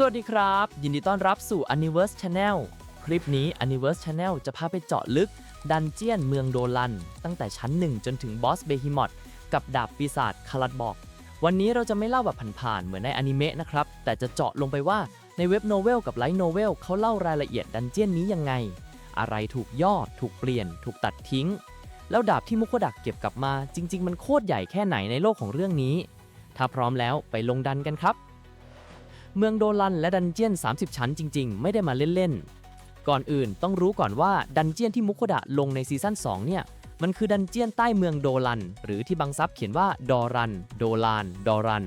สวัสดีครับ ยินดีต้อนรับสู่ Universe Channel คลิปนี้ Universe Channel จะพาไปเจาะลึก ดันเจียนเมืองโดลัน ตั้งแต่ชั้น 1 จนถึงบอสเบฮิมอตกับดาบปีศาจคารัดบอก วันนี้เราจะไม่เล่าแบบผ่านๆเหมือนในอนิเมะนะครับ แต่จะเจาะลงไปว่าในเว็บโนเวลกับไลท์โนเวลเขาเล่ารายละเอียดดันเจียนนี้ยังไง อะไรถูกย่อถูกเปลี่ยน ถูกตัดทิ้ง แล้วดาบที่มุโคดักเก็บกลับมา จริง ๆ มันโคตรใหญ่แค่ไหนในโลกของเรื่องนี้ ถ้าพร้อมแล้วไปลงดันกันครับ เมืองโดลันและดันเจียน 30 ชั้นจริง ๆ ไม่ได้มาเล่นๆ ก่อนอื่นต้องรู้ก่อนว่าดันเจียนที่มุโคดะลงในซีซั่น2เนี่ยมันคือดันเจียนใต้เมืองโดลัน หรือที่บางซับเขียนว่าดอรัน โดลาน ดอรัน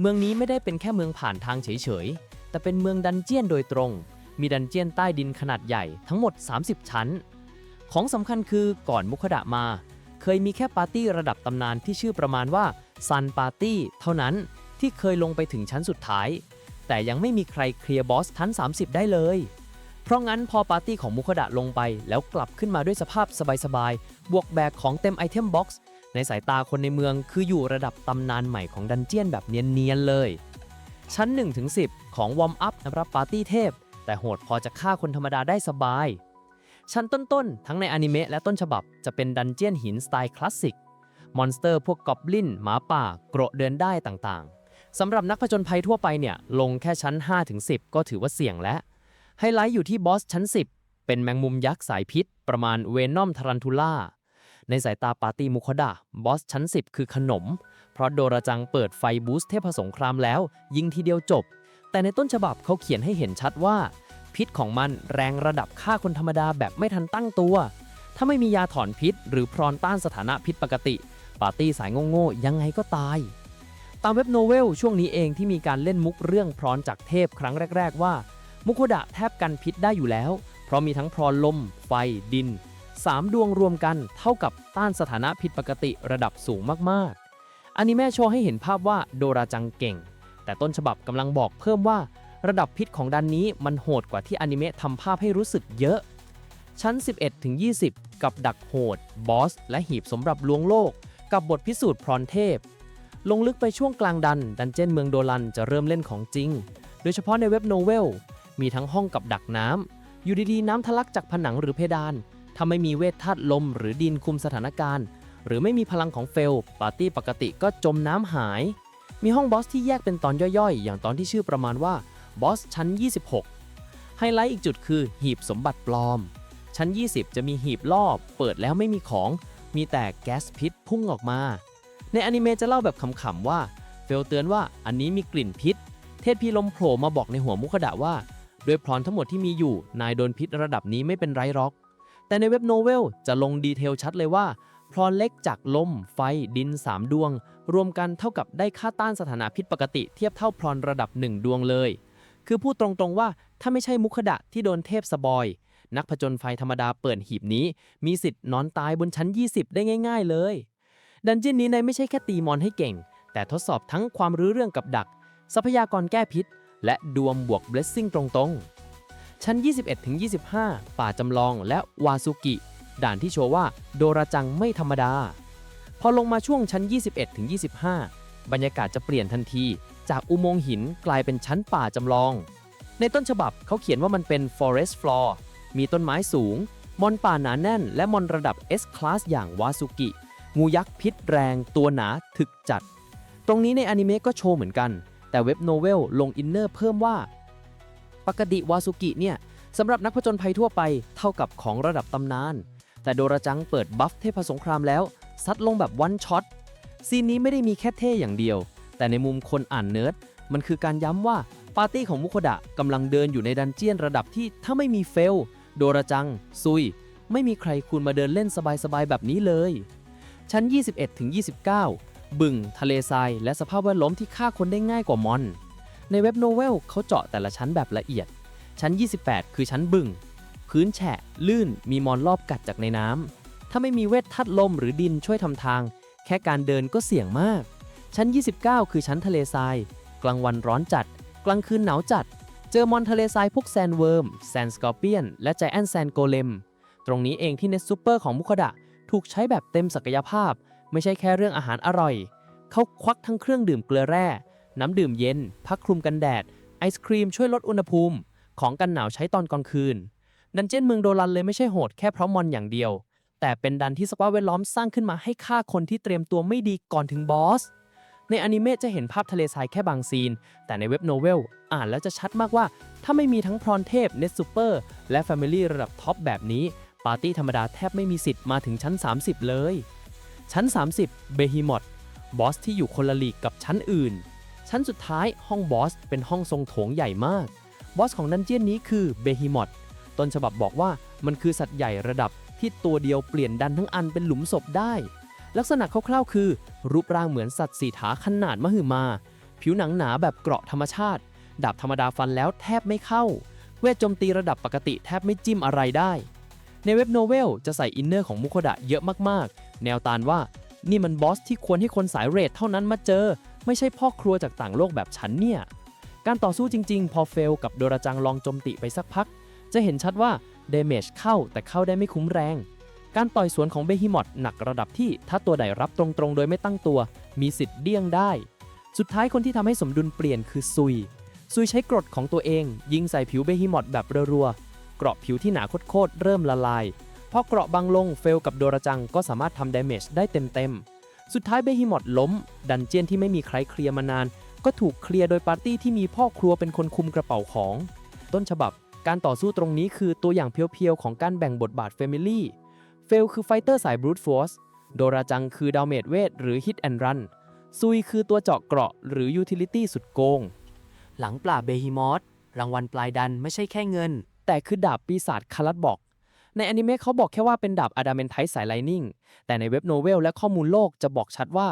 เมืองนี้ไม่ได้เป็นแค่เมืองผ่านทางเฉยๆ แต่เป็นเมืองดันเจียนโดยตรง มีดันเจียนใต้ดินขนาดใหญ่ทั้งหมด 30 ชั้น ของสำคัญคือก่อนมุโคดะมา เคยมีแค่ปาร์ตี้ระดับตำนานที่ชื่อประมาณว่าซันปาร์ตี้เท่านั้นที่เคยลงไปถึงชั้นสุดท้าย แต่ยังไม่มีใครเคลียร์บอสทั้น 30 ได้เลย เพราะงั้นพอปาร์ตี้ของมุคดะลงไป แล้วกลับขึ้นมาด้วยสภาพสบายๆ บวกแบกของเต็มไอเทมบ็อกซ์ในสายตาคนในเมืองคืออยู่ระดับตำนานใหม่ของดันเจียนแบบเนียนๆเลย ชั้น 1-10 ของวอร์มอัพสำหรับปาร์ตี้เทพ แต่โหดพอจะฆ่าคนธรรมดาได้สบาย ชั้นต้นๆ ทั้งในอนิเมะและต้นฉบับจะเป็นดันเจียนหินสไตล์คลาสสิก มอนสเตอร์พวกกอบลิน หมาป่า โกรเดินได้ต่างๆ สำหรับนักผจญภัยทั่วไปเนี่ยลงแค่ชั้น 5-10 ก็ถือว่าเสี่ยงแล้วไฮไลท์อยู่ที่บอสชั้น 10 เป็นแมงมุมยักษ์สายพิษ ประมาณเวนอมทารันทูล่าในสายตาปาร์ตี้มุคดะบอสชั้น 10 คือขนม เพราะโดราจังเปิดไฟบูสเทพสงครามแล้ว ยิงทีเดียวจบ แต่ในต้นฉบับเขาเขียนให้เห็นชัดว่า พิษของมันแรงระดับฆ่าคนธรรมดาแบบไม่ทันตั้งตัว ถ้าไม่มียาถอนพิษ หรือพรอนต้านสถานะพิษปกติ ปาร์ตี้สายโง่ๆยังไงก็ตาย ตามเว็บโนเวลช่วงนี้เองที่มีการเล่นมุกเรื่องพรอนจากเทพครั้งแรก ๆ ว่า มุโคดะแทบกันพิษได้อยู่แล้ว เพราะมีทั้งพรอนลม ไฟ ดิน 3 ดวงรวมกันเท่ากับต้านสถานะผิดปกติระดับสูงมากๆอนิเมะโชว์ให้เห็นภาพว่าโดราจังเก่ง แต่ต้นฉบับกำลังบอกเพิ่มว่า ระดับพิษของดันนี้มันโหดกว่าที่อนิเมะทำภาพให้รู้สึกเยอะ ชั้น 11-20 กับดักโหดบอสและหีบสมบัติลวงโลก กับบทพิสูจน์พรอนเทพ ลงลึกไปช่วงกลางดัน ดันเจนเมืองโดลันจะเริ่มเล่นของจริง โดยเฉพาะในเว็บโนเวล มีทั้งห้องกับดักน้ำ อยู่ดีๆ น้ำทะลักจากผนังหรือเพดาน ถ้าไม่มีเวทธาตุลมหรือดินคุมสถานการณ์ หรือไม่มีพลังของเฟล ปาร์ตี้ปกติก็จมน้ำหาย มีห้องบอสที่แยกเป็นตอนย่อยๆ อย่างตอนที่ชื่อประมาณว่าบอสชั้น 26 ไฮไลท์อีกจุดคือหีบสมบัติปลอม ชั้น 20 จะมีหีบรอบ เปิดแล้วไม่มีของ มีแต่แก๊สพิษพุ่งออกมา ในอนิเมะจะเล่าแบบขำๆว่า เฟลเตือนว่าอันนี้มีกลิ่นพิษ เทพพีลมโผล่มาบอกในหัวมุขดะว่า ด้วยพรอนทั้งหมดที่มีอยู่ นายโดนพิษระดับนี้ไม่เป็นไรหรอก แต่ในเว็บโนเวลจะลงดีเทลชัดเลยว่าพรอนเล็กจากลม ไฟ ดิน 3 ดวง รวมกันเท่ากับได้ค่าต้านสถานะพิษปกติเทียบเท่าพรอนระดับ 1 ดวงเลย คือพูดตรงๆว่าถ้าไม่ใช่มุขดะที่โดนเทพสบอย นักผจญไฟธรรมดาเปิดหีบนี้ มีสิทธิ์นอนตายบนชั้น 20 ได้ง่าย ๆ เลย ดันเจี้ยนนี้นายไม่ใช่แค่ตีมอนให้เก่ง แต่ทดสอบทั้งความรู้เรื่องกับดัก ทรัพยากรแก้พิษ และดวมบวกเบลสซิ่งตรงๆ ชั้น 21-25 ป่าจำลองและวาซุกิ ด่านที่โชว์ว่าโดราจังไม่ธรรมดา พอลงมาช่วงชั้น 21-25 บรรยากาศจะเปลี่ยนทันที จากอุโมงค์หินกลายเป็นชั้นป่าจำลอง ในต้นฉบับเขาเขียนว่ามันเป็น forest floor มีต้นไม้สูง มอนป่าหนาแน่น และมอนระดับ S class อย่างวาซุกิ งูยักษ์พิษแรงตัวหนาถึกจัด ตรงนี้ในอนิเมะก็โชว์เหมือนกัน แต่เว็บโนเวลลงอินเนอร์เพิ่มว่า ปกติวาซุกิเนี่ยสำหรับนักผจญภัยทั่วไปเท่ากับของระดับตำนาน แต่โดราจังเปิดบัฟเทพสงครามแล้วซัดลงแบบวันช็อตซีนนี้ไม่ได้มีแค่เท่อย่างเดียว แต่ในมุมคนอ่านเนิร์ดมันคือการย้ำว่าปาร์ตี้ของมุโคดะกำลังเดินอยู่ในดันเจียนระดับที่ถ้าไม่มีเฟล โดราจัง ซุย ไม่มีใครควรมาเดินเล่นสบายๆแบบนี้เลย ชั้น 21-29 บึง ทะเลทราย และสภาพแวดล้อมที่ฆ่าคนได้ง่ายกว่ามอน ในเว็บโนเวลเขาเจาะแต่ละชั้นแบบละเอียด ชั้น 28 คือชั้นบึง พื้นแฉะ ลื่น มีมอนรอบกัดจากในน้ำ ถ้าไม่มีเวททัดลมหรือดินช่วยทำทาง แค่การเดินก็เสี่ยงมาก ชั้น 29 คือชั้นทะเลทราย กลางวันร้อนจัด กลางคืนหนาวจัด เจอมอนทะเลทรายพวกแซนเวิร์ม แซนสกอร์เปียน และใจแอนแซนโกเลม ตรงนี้เองที่เนสซูเปอร์ของมุคดะ ถูกใช้แบบเต็มศักยภาพ ไม่ใช่แค่เรื่องอาหารอร่อย เขาควักทั้งเครื่องดื่มเกลือแร่ น้ำดื่มเย็น พักคลุมกันแดด ไอศครีมช่วยลดอุณหภูมิ ของกันหนาวใช้ตอนกลางคืน ดันเจียนเมืองโดรันเลยไม่ใช่โหดแค่เพราะมอนอย่างเดียว แต่เป็นดันที่สภาพแวดล้อมสร้างขึ้นมาให้ฆ่าคนที่เตรียมตัวไม่ดีก่อนถึงบอสในอนิเมะจะเห็นภาพทะเลทรายแค่บางซีน แต่ในเว็บโนเวล อ่านแล้วจะชัดมากว่า ถ้าไม่มีทั้งพรเทพ เนสซูเปอร์ และแฟมิลี่ระดับท็อปแบบนี้ ปาร์ตี้ธรรมดาแทบไม่มีสิทธิ์มาถึงชั้น 30 เลย ชั้น 30 เบฮิมอตบอสที่อยู่คนละลีกกับชั้นอื่น ชั้นสุดท้ายห้องบอสเป็นห้องทรงโถงใหญ่มาก บอสของดันเจียนนี้คือเบฮิมอตต้นฉบับบอกว่ามันคือสัตว์ใหญ่ระดับที่ตัวเดียวเปลี่ยนดันทั้งอันเป็นหลุมศพได้ ลักษณะคร่าวๆ คือ รูปร่างเหมือนสัตว์สี่ขาขนาดมหึมา ผิวหนังหนาแบบเกราะธรรมชาติ ดาบธรรมดาฟันแล้วแทบไม่เข้า เวทโจมตีระดับปกติแทบไม่จิ้มอะไรได้ ในเว็บโนเวลจะใส่อินเนอร์ของมุโคดะเยอะมากๆ แนวตานว่านี่มันบอสที่ควรให้คนสายเรทเท่านั้นมาเจอ ไม่ใช่พ่อครัวจากต่างโลกแบบฉันเนี่ย การต่อสู้จริง ๆ พอเฟลกับโดราจังลองโจมติไปสักพัก จะเห็นชัดว่าเดเมจเข้าแต่เข้าได้ไม่คุ้มแรง การต่อยสวนของเบฮิมอตหนักระดับที่ถ้าตัวใดรับตรงๆ โดยไม่ตั้งตัว มีสิทธิ์เดี้ยงได้ สุดท้ายคนที่ทำให้สมดุลเปลี่ยนคือซุย ซุยใช้กรดของตัวเอง ยิงใส่ผิวเบฮิมอตแบบรัวๆ เกราะผิวที่หนาโคตรเริ่มละลายพอเกราะบางลงเฟลกับโดราจังก็สามารถทำดาเมจได้เต็มๆ สุดท้ายเบฮิมอตล้ม ดันเจียนที่ไม่มีใครเคลียร์มานาน ก็ถูกเคลียร์โดยปาร์ตี้ที่มีพ่อครัวเป็นคนคุมกระเป๋าของ ต้นฉบับการต่อสู้ตรงนี้คือตัวอย่างเพียวๆ ของการแบ่งบทบาท Family เฟลคือไฟเตอร์สาย Brute Force โดราจังคือดาวเมจเวทหรือ Hit and Run ซุยคือตัวเจาะเกราะหรือ Utility สุดโกง หลังปราบเบฮิมอสรางวัลปลายดันไม่ใช่แค่เงิน แต่คือดาบปีศาจคารัตบอก ในอนิเมะเขาบอกแค่ว่าเป็นดาบอะดามเมนไทสายไลนิ่ง แต่ในเว็บโนเวลและข้อมูลโลกจะบอกชัดว่า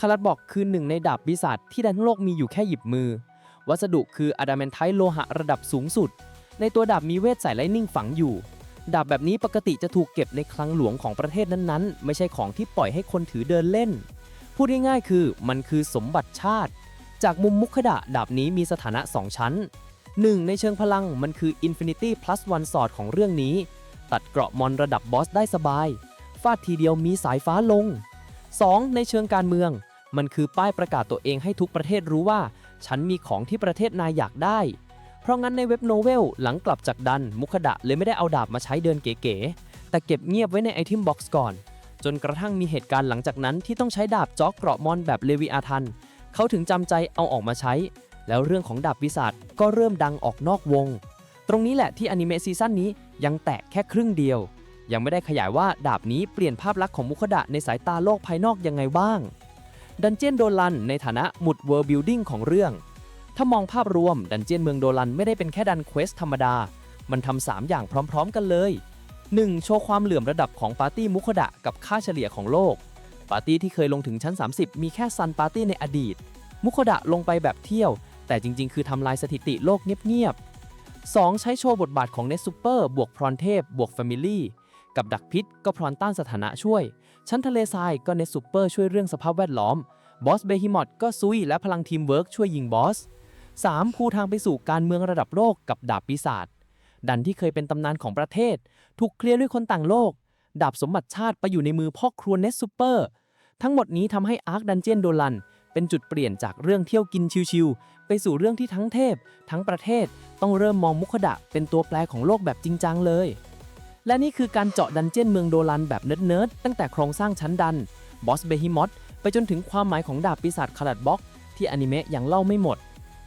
คารัตบอกคือหนึ่งในดาบปีศาจที่ดันทั้งโลกมีอยู่แค่หยิบมือ วัสดุคืออะดามเมนไทโลหะระดับสูงสุด ในตัวดาบมีเวทสายไลนิ่งฝังอยู่ ดาบแบบนี้ปกติจะถูกเก็บในคลังหลวงของประเทศนั้นๆ ไม่ใช่ของที่ปล่อยให้คนถือเดินเล่น พูดง่ายๆคือมันคือสมบัติชาติ จากมุมมุขดะดาบนี้มีสถานะ 2 ชั้น 1. ในเชิงพลังมันคือ Infinity Plus One Sword ของเรื่องนี้ ตัดเกราะมอนระดับบอสได้สบาย ฟาดทีเดียวมีสายฟ้าลง 2. ในเชิงการเมือง มันคือป้ายประกาศตัวเองให้ทุกประเทศรู้ว่า ฉันมีของที่ประเทศนายอยากได้ เพราะงั้นในเว็บโนเวลหลังกลับจากดัน มุขดะเลยไม่ได้เอาดาบมาใช้เดินเก๋ๆ แต่เก็บเงียบไว้ในไอเทมบ็อกซ์ก่อน จนกระทั่งมีเหตุการณ์หลังจากนั้นที่ต้องใช้ดาบจ็อกเกราะมอนแบบเลวิอาทันเขาถึงจำใจเอาออกมาใช้ แล้วเรื่องของดาบปีศาจก็เริ่มดังออกนอกวง ตรงนี้แหละที่อนิเมะซีซั่นนี้ยังแตะแค่ครึ่งเดียว ยังไม่ได้ขยายว่าดาบนี้เปลี่ยนภาพลักษณ์ของมุขดะในสายตาโลกภายนอกยังไงบ้างดันเจียนโดลันในฐานะหมุดเวิร์บิลดิ้งของเรื่อง ถ้ามองภาพรวมดันเจียนเมืองโดลันไม่ได้เป็นแค่ดันเควสธรรมดา มันทำสามอย่างพร้อม ๆ กันเลย 1. โชว์ความเหลื่อมระดับของปาร์ตี้มุขดะกับค่าเฉลี่ยของโลก ปาร์ตี้ที่เคยลงถึงชั้น 30 มีแค่ซันปาร์ตี้ในอดีต มุขดะลงไปแบบเที่ยว แต่จริง ๆ คือทำลายสถิติโลกเงียบๆ 2. ใช้โชว์บทบาทของเนสซูเปอร์บวกพรอนเทพ บวกแฟมิลี่กับดักพิษก็พรอนต้านสถานะช่วย ชั้นทะเลทรายก็เนสซูเปอร์ช่วยเรื่องสภาพแวดล้อม บอสเบฮิมอตก็ซุยและพลังทีมเวิร์กช่วยยิงบอส 3. ภูทางไปสู่การเมืองระดับโลกกับดาบปีศาจ ดันที่เคยเป็นตำนานของประเทศ ถูกเคลียร์ด้วยคนต่างโลก ดาบสมบัติชาติไปอยู่ในมือพ่อครัวเนสซูเปอร์ ทั้งหมดนี้ทำให้อาร์คดันเจียนโดลันเป็นจุดเปลี่ยนจากเรื่องเที่ยวกินชิวๆ ไปสู่เรื่องที่ทั้งเทพ ทั้งประเทศต้องเริ่มมองมุขดะเป็นตัวแปรของโลกแบบจริงจังเลย และนี่คือการเจาะดันเจียนเมืองโดลันแบบเนิร์ดๆตั้งแต่โครงสร้างชั้นดันบอสเบฮิมอตไปจนถึงความหมายของดาบปีศาจคาราดบ็อกที่อนิเมะยังเล่าไม่หมด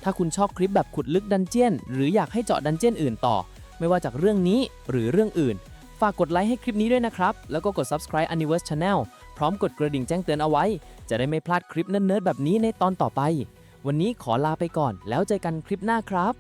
ถ้าคุณชอบคลิปแบบขุดลึกดันเจียน หรืออยากให้เจาะดันเจียนอื่นต่อ ไม่ว่าจากเรื่องนี้หรือเรื่องอื่น ฝากกดไลค์ให้คลิปนี้ด้วยนะครับ แล้วก็กด subscribe Universe Channel พร้อมกดกระดิ่งแจ้งเตือนเอาไว้ จะได้ไม่พลาดคลิปเนิร์ดๆแบบนี้ในตอนต่อไป วันนี้ขอลาไปก่อนแล้วเจอกันคลิปหน้าครับ